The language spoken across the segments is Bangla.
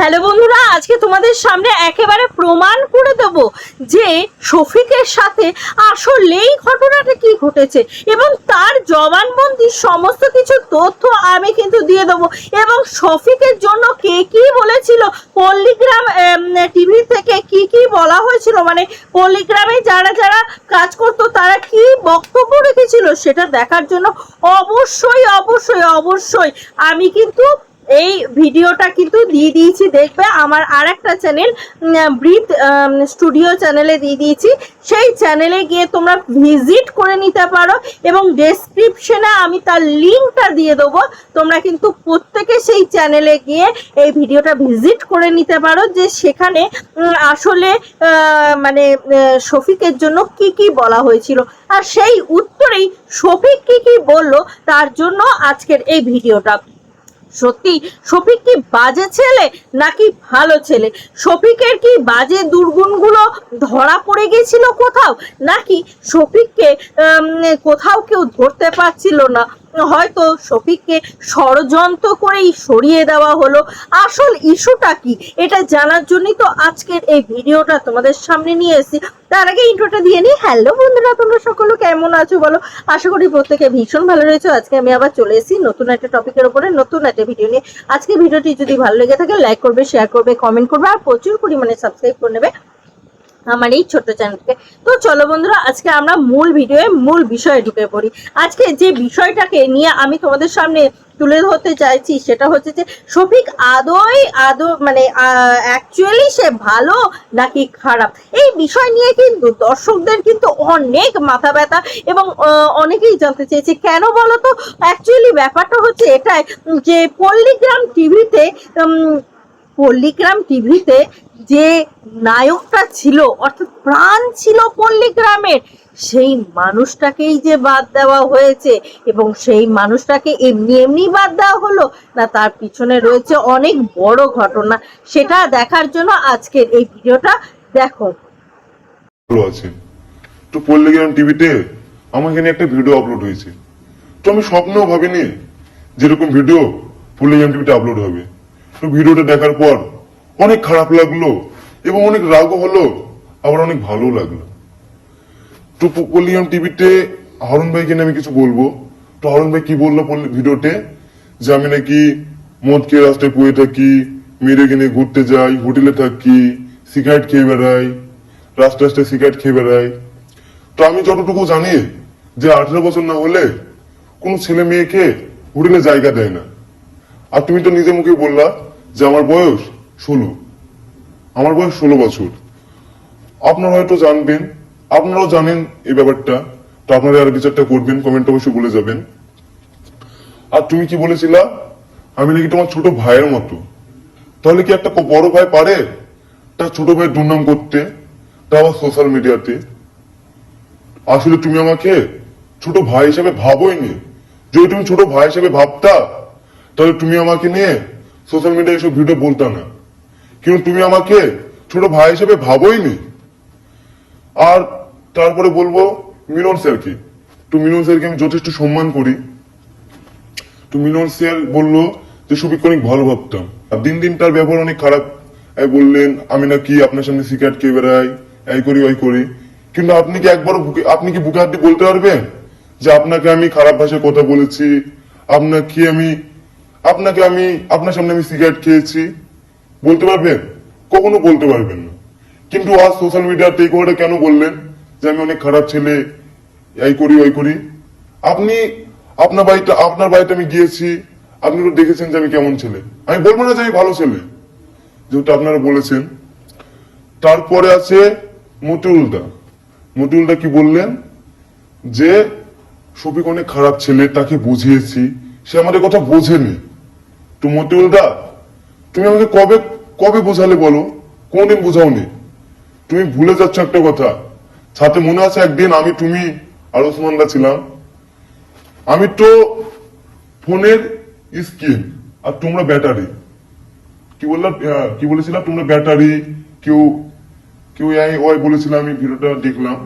হ্যালো বন্ধুরা, আজকে তোমাদের সামনে একেবারে প্রমাণ করে দেব যে শফিকের সাথে আসলেই ঘটনাটা কি ঘটেছে এবং তার জবানবন্দি সমস্ত কিছু তথ্য আমি কিন্তু দিয়ে দেবো এবং শফিকের জন্য কে কি বলেছিল, পল্লিগ্রাম টিভি থেকে কি কি বলা হয়েছিল মানে পল্লিগ্রামে যারা যারা কাজ করতো তারা কি বক্তব্য রেখেছিল সেটা দেখার জন্য অবশ্যই অবশ্যই অবশ্যই আমি কিন্তু এই ভিডিওটা কিন্তু দিয়ে দিয়েছি, দেখবে আমার আর একটা চ্যানেল ব্রিথ স্টুডিও চ্যানেলে দিয়ে দিয়েছি। সেই চ্যানেলে গিয়ে তোমরা ভিজিট করে নিতে পারো এবং ডেসক্রিপশনে আমি তার লিঙ্কটা দিয়ে দেবো। তোমরা কিন্তু প্রত্যেকে সেই চ্যানেলে গিয়ে এই ভিডিওটা ভিজিট করে নিতে পারো যে সেখানে আসলে মানে শফিকের জন্য কি কি বলা হয়েছিল। আর সেই উত্তরেই শফিক কি কি বলল, তার জন্য আজকের এই ভিডিওটা। সত্যি, শফিক কি বাজে ছেলে নাকি ভালো ছেলে? শফিকের কি বাজে দুর্গুণগুলো ধরা পড়ে গেছিল কোথাও? নাকি শফিককে কোথাও কেউ ধরতে পারছিল না? হয়তো শফিককে ষড়যন্ত্র করেই সরিয়ে দেওয়া হলো। আসল ইস্যুটা কি? এটা জানার জন্যই তো আজকের এই ভিডিওটা তোমাদের সামনে নিয়ে এসেছি। তার আগে ইন্ট্রোটা দিয়ে নিই। হ্যালো বন্ধুরা, তোমরা সকলে কেমন আছো বলো? আশা করি প্রত্যেকে ভীষণ ভালো রয়েছে। আজকে আমি আবার চলে এসেছি নতুন একটা টপিকের উপরে, নতুন একটা ভিডিও নিয়ে। আজকে ভিডিওটি যদি ভালো লেগে থাকে লাইক করবে শেয়ার করবে কমেন্ট করবে, আর প্রচুর পরিমাণে সাবস্ক্রাইব করে নেবে। আমার এই ছোট্ট চ্যানেলকে তো চলো বন্ধুরা, আজকে আমরা মূল ভিডিওয়ে মূল বিষয়ে ঢুকে পড়ি। আজকে যে বিষয়টাকে নিয়ে আমি তোমাদের সামনে তুলে ধরতে চাইছি, সেটা হচ্ছে যে শফিক আদৌ আদৌ মানে অ্যাকচুয়ালি সে ভালো নাকি খারাপ? এই বিষয় নিয়ে কিন্তু দর্শকদের কিন্তু অনেক মাথা ব্যথা এবং অনেকেই জানতে চেয়েছে, কেন বলো তো অ্যাকচুয়ালি ব্যাপারটা হচ্ছে এটাই যে পল্লীগ্রাম টিভিতে পল্লীগ্রাম টিভিতে যে নায়কটা ছিল, অর্থাৎ প্রাণ ছিল পল্লীগ্রামের সেই মানুষটাকেই যে বাদ দেওয়া হয়েছে এবং সেই মানুষটাকে এমনি এমনি বাদ দেওয়া হলো, না তার পিছনে রয়েছে অনেক বড় ঘটনা, সেটা দেখার জন্য আজকের এই ভিডিওটা দেখো। তো পল্লীগ্রাম টিভিতে আমার এখানে একটা ভিডিও আপলোড হয়েছে। তো আমি স্বপ্নেও ভাবিনি যেরকম ভিডিও পল্লীগ্রাম টিভিতে আপলোড হবে। ভিডিওটা দেখার পর অনেক খারাপ লাগল এবং অনেক রাগও হলো, আবার অনেক ভালো লাগল। তো প- টিভিতে হরণ ভাইকে আমি কিছু বলব। তো হরণ ভাই কি বলল ভিডিওতে? যে আমি নাকি মদ খেয়ে রাস্তায় পুয়ে থাকি মেরে কিনে ঘুরতে যাই, হোটেলে থাকি, সিগারেট খেয়ে বেড়াই রাস্তা রাস্তায় সিগারেট খেয়ে বেড়াই। তো আমি যতটুকু জানি যে আঠারো বছর না হলে কোনো ছেলে মেয়েকে হোটেলে জায়গা দেয় না। আর তুমি তো নিজে মুখে বললা যে আমার বয়স ষোলো। আমার বয়স ষোলো বছর। আপনারা হয়তো জানবেন, আপনারাও জানেন এই ব্যাপারটা। তো আপনারা আর বিচারটা করবেন কমেন্ট অবশ্যই বলে যাবেন। আর তুমি কি বলেছিলা? আমি নাকি তোমার ছোট ভাইয়ের মতো। তাহলে কি একটা বড় ভাই পারে? তার ছোট ভাইয়ের দুর্নাম করতে, তা আবার সোশ্যাল মিডিয়াতে আসলে তুমি আমাকে ছোট ভাই হিসেবে ভাবোইনি। যদি তুমি ছোট ভাই হিসেবে ভাবতা, তাহলে তুমি আমাকে নিয়ে সোশ্যাল মিডিয়ায় এসব ভিডিও বলতা না। কিন্তু তুমি আমাকে ছোট ভাই হিসেবে ভাবোই নি আর তারপরে বলব মিলন স্যারকে, তো মিলন স্যারকে আমি যথেষ্ট সম্মান করি। তো মিলন স্যার বলল যে সুবিক অনেক ভালো ভাবতাম। আর দিন দিন তার ব্যবহার অনেক খারাপ। বললেন, আমি নাকি আপনার সামনে সিগারেট খেয়ে বেড়াই, এই করি, ওই করি। কিন্তু আপনি কি একবার আপনি কি বুকে হাত বলতে পারবেন যে, আপনাকে আমি খারাপ ভাষায় কথা বলেছি? আপনাকে আমি আপনাকে আমি আপনার সামনে আমি সিগারেট খেয়েছি। বলতে পারবেন? কখনো বলতে পারবেন না। কিন্তু আজ সোশ্যাল মিডিয়াতে এই কথাটা কেন বললেন? যে আমি অনেক খারাপ ছেলে, এই করি, ওই করি। আপনি, আপনার বাড়িটা আপনার বাড়িতে আমি গিয়েছি, আপনি তো দেখেছেন যে আমি কেমন ছেলে। আমি বলব না যে আমি ভালো ছেলে। যেহেতু আপনারা বলেছেন। তারপরে আছে মতিউলদা মতিউলদা কি বললেন? যে, শফিক অনেক খারাপ ছেলে, তাকে বুঝিয়েছি। সে আমাদের কথা বোঝেনি। তো মতিউলদা তুমি আমাকে কবে কবে বোঝালে বলো? কোনদিন বোঝাওনি? তুমি ভুলে যাচ্ছ একটা কথা। সাথে মনে আছে একদিন আমি, তুমি আর ওসমানদা ছিলাম। আমি তো ফোনের স্ক্রিন আর তোমরা ব্যাটারি। কি বললাম কি বলেছিলাম তোমরা ব্যাটারি? কেউ কেউ ওই বলেছিলাম আমি, ভিডিওটা দেখলাম।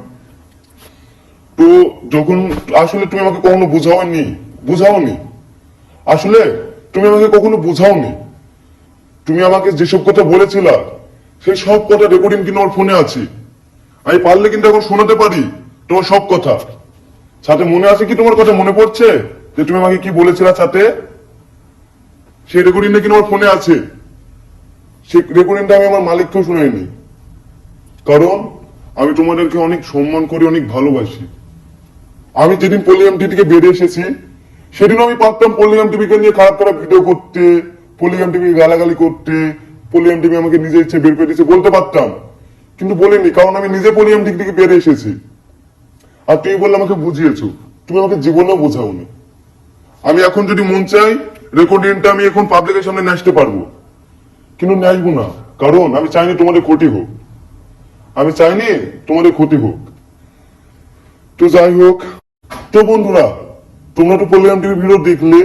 তো যখন, আসলে তুমি আমাকে কখনো বোঝাওনি? বোঝাওনি? আসলে তুমি আমাকে কখনো বোঝাওনি। তুমি আমাকে যেসব কথা বলেছিলা, সেই সব কথা রেকর্ডিং কিন্তু আমার ফোনে আছে। আমি পারলে কিন্তু এখন শোনাতে পারি তোমার সব কথা। সাথে মনে আছে কি তোমার কথা মনে পড়ছে? যে তুমি আমাকে কি বলেছিলা সাথে? সেই রেকর্ডিংটা কিন্তু আমার ফোনে আছে। সেই রেকর্ডিংটা আমি আমার মালিককেও শুনাইনি। কারণ আমি তোমাদেরকে অনেক সম্মান করি, অনেক ভালোবাসি। আমি যেদিন পলিয়াম টিভি থেকে বেরিয়ে এসেছি সেদিন আমি পারতাম পলিয়াম টিভিকে নিয়ে খারাপ খারাপ ভিডিও করতে পলিয়াম টিভি গালাগালি করতে পলিয়াম টিভি আমাকে নিজে ইচ্ছে বের করে দিয়েছে বলতে পারতাম। কিন্তু বলিনি, কারণ আমি নিজে পলিয়াম টিভি থেকে বেরিয়ে এসেছি। আর তুমি বললে আমাকে বুঝিয়েছো, তুমি আমাকে জীবনেও বোঝাওনি। আমি এখন যদি মন চাই রেকর্ডিংটা আমি এখন পাবলিকের সামনে নাচতে পারব। কিন্তু নাচবো না, কারণ আমি চাইনি তোমাদের ক্ষতি হোক। আমি চাইনি তোমাদের ক্ষতি হোক। তো যাই হোক, তো বন্ধুরা তোমরা তো পলিয়াম টিভির ভিডিও দেখলে,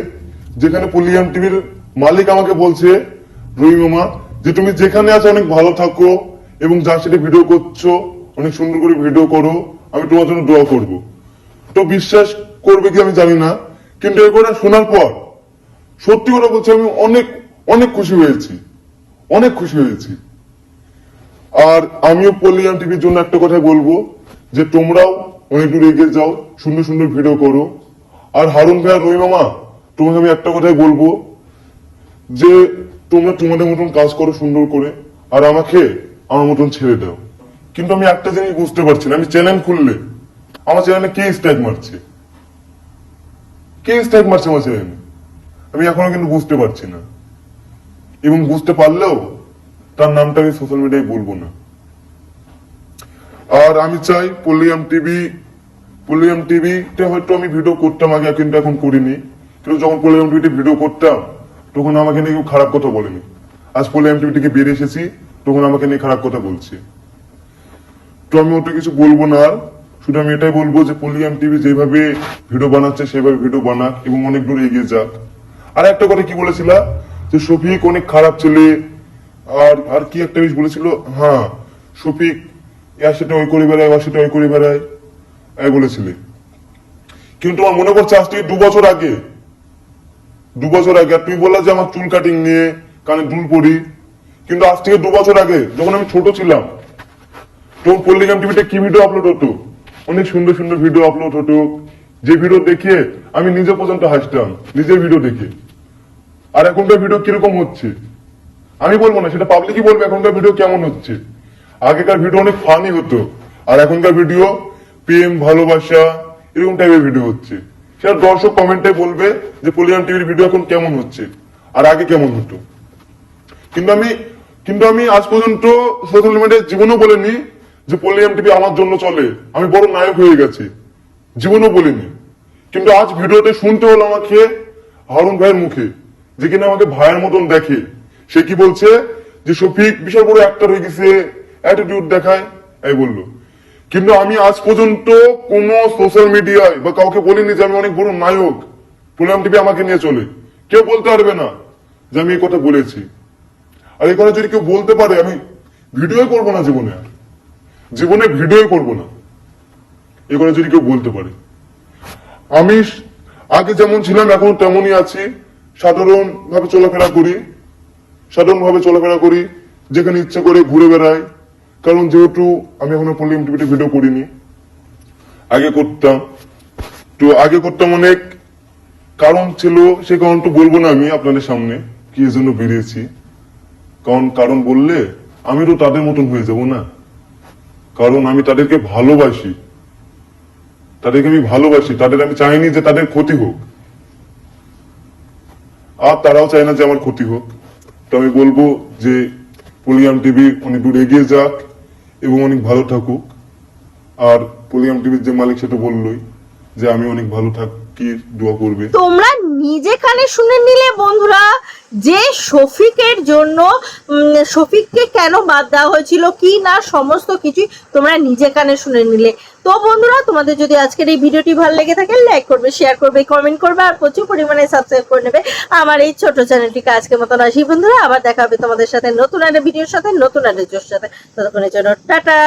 যেখানে পলিয়াম টিভির মালিক আমাকে বলছে রুই মামা, যে তুমি যেখানে আছো অনেক ভালো থাকো এবং যার সাথে ভিডিও করছ, অনেক সুন্দর করে ভিডিও করো, আমি তোমার জন্য দোয়া করব। তো বিশ্বাস করবে কি আমি জানি না, কিন্তু এই কথা শোনার পর, সত্যি কথা বলছি, আমি অনেক অনেক খুশি হয়েছি, অনেক খুশি হয়েছি। আর আমিও পলিয়াম টিভির জন্য একটা কথা বলব, যে তোমরাও অনেক দূর এগিয়ে যাও, সুন্দর সুন্দর ভিডিও করো। আর হারুন ভাই আর রই মামা, তোমাকে আমি একটা কথাই বলব যে, তোমরা তোমাদের মতন কাজ করো সুন্দর করে, আর আমাকে আমার মতন ছেড়ে দাও। কিন্তু আমি একটা জিনিস বুঝতে পারছি না, আমি চ্যানেল খুললে। আমার চ্যানেলে কে স্ট্রাইক মারছে? কে মারছে আমার চ্যানেলে? আমি এখনও কিন্তু বুঝতে পারছি না। এবং বুঝতে পারলেও তার নামটা আমি সোশ্যাল মিডিয়ায় বলব না। আর আমি চাই পল্লিয়াম টিভি পল্লিয়াম টিভিতে হয়তো আমি ভিডিও করতাম আগে, কিন্তু এখন করিনি। কিন্তু যখন পল্লিয়াম টিভিতে ভিডিও করতাম, তখন আমাকে নিয়ে কেউ খারাপ কথা বলেনি। আজ পল্লিয়াম টিভি থেকে বেরিয়ে এসেছি, তখন আমাকে নিয়ে খারাপ কথা বলছে। তো আমি ওটা কিছু বলব না আর। শুধু আমি এটাই বলব যে পল্লিয়াম টিভি যেভাবে ভিডিও বানাচ্ছে, সেভাবে ভিডিও বানাক এবং অনেক দূর এগিয়ে যাক। আর একটা কথা কি বলেছিলা? যে শফিক অনেক খারাপ ছেলে। আর আর কি একটা জিনিস বলেছিল? হ্যাঁ শফিক এর সাথে ওই করে বেড়ায় ওর সাথে ওই করে বেড়ায়। বলেছিলে। কিন্তু আমার মনে পড়ছে আজ থেকে দু বছর আগে? দু বছর আগে। আর তুমি বললা যে আমার চুল কাটিং নিয়ে কানে দুল পরি। কিন্তু আজ থেকে দু বছর আগে যখন আমি ছোট ছিলাম তখন পল্লিগ্রাম টিভিতে কি ভিডিও আপলোড হতো? অনেক সুন্দর সুন্দর ভিডিও আপলোড হতো। যে ভিডিও দেখে আমি নিজে পর্যন্ত হাসতাম নিজের ভিডিও দেখে। আর এখনকার ভিডিও কীরকম হচ্ছে? আমি বলব না, সেটা পাবলিকই বলবে এখনকার ভিডিও কেমন হচ্ছে। আগেকার ভিডিও অনেক ফানি হতো। আর এখনকার ভিডিও প্রেম, ভালোবাসা, এরকম টাইপের ভিডিও হচ্ছে। সেটা দর্শক কমেন্টে বলবে যে পলিয়াম টিভির ভিডিও এখন কেমন হচ্ছে? আর আগে কেমন হতো? কিন্তু আমি কিন্তু আমি আজ পর্যন্ত সোশ্যাল মিডিয়ায় জীবনও বলিনি যে পলিয়াম টিভি আমার জন্য চলে। আমি বড় নায়ক হয়ে গেছি। জীবনও বলিনি। কিন্তু আজ ভিডিওতে শুনতে হলো আমাকে হারুন ভাইয়ের মুখে, যে কিনা আমাকে ভাইয়ের মতন দেখে। সে কি বলছে? যে, শফিক, বিশাল বড় অ্যাক্টর হয়ে গেছে অ্যাটিটিউড দেখায়। এই বলল। কিন্তু আমি আজ পর্যন্ত কোন সোশ্যাল মিডিয়ায় বা কাউকে বলিনি যে আমি অনেক বড় নায়ক। পলিয়াম টিভি আমাকে নিয়ে চলে। কেউ বলতে পারবে না যে আমি এই কথা বলেছি। আর এই কথা যদি কেউ বলতে পারে, আমি ভিডিও করব না জীবনে আর। জীবনে ভিডিও করব না। এই কথা যদি কেউ বলতে পারে। আমি আগে যেমন ছিলাম, এখন তেমনই আছি। সাধারণ ভাবে চলাফেরা করি। সাধারণ ভাবে চলাফেরা করি। যেখানে ইচ্ছা করে ঘুরে বেড়াই। কারণ যেহেতু আমি এখনও পল্লিম টিভিতে ভিডিও করিনি। আগে করতাম। তো আগে করতাম অনেক। কারণ ছিল সে কারণটা বলব না আমি আপনাদের সামনে কি জন্য বেরিয়েছি। কারণ কারণ বললে আমি তো তাদের মতন হয়ে যাব না। কারণ আমি তাদেরকে ভালোবাসি। তাদেরকে আমি ভালোবাসি। তাদের আমি চাইনি যে তাদের ক্ষতি হোক। আর তারাও চায় না যে আমার ক্ষতি হোক। তো আমি বলব যে পলিয়াম টিভি অনেক দূর এগিয়ে যাক। এবং অনেক ভালো থাকুক। আর পলিয়াম টিভির যে মালিক সেটা বললই যে, আমি অনেক ভালো থাকি দোয়া করবে? তোমরা নিজে কানে শুনে নিলে, বন্ধুরা, যে শফিকের জন্য শফিককে কেন বাদ দেওয়া হয়েছিল, কি না, সমস্ত কিছুই তোমরা নিজে কানে শুনে নিলে। তো, বন্ধুরা, তোমাদের যদি আজকের এই ভিডিওটি ভালো লেগে থাকে লাইক করবে শেয়ার করবে কমেন্ট করবে, আর প্রচুর পরিমাণে সাবস্ক্রাইব করে নেবে। আমার এই ছোট চ্যানেলটিকে আজকের মতন আসি, বন্ধুরা। আবার দেখা হবে তোমাদের সাথে নতুন একটা ভিডিওর সাথে, নতুন একটা জোর সাথে। ততক্ষণের জন্য, টাটা!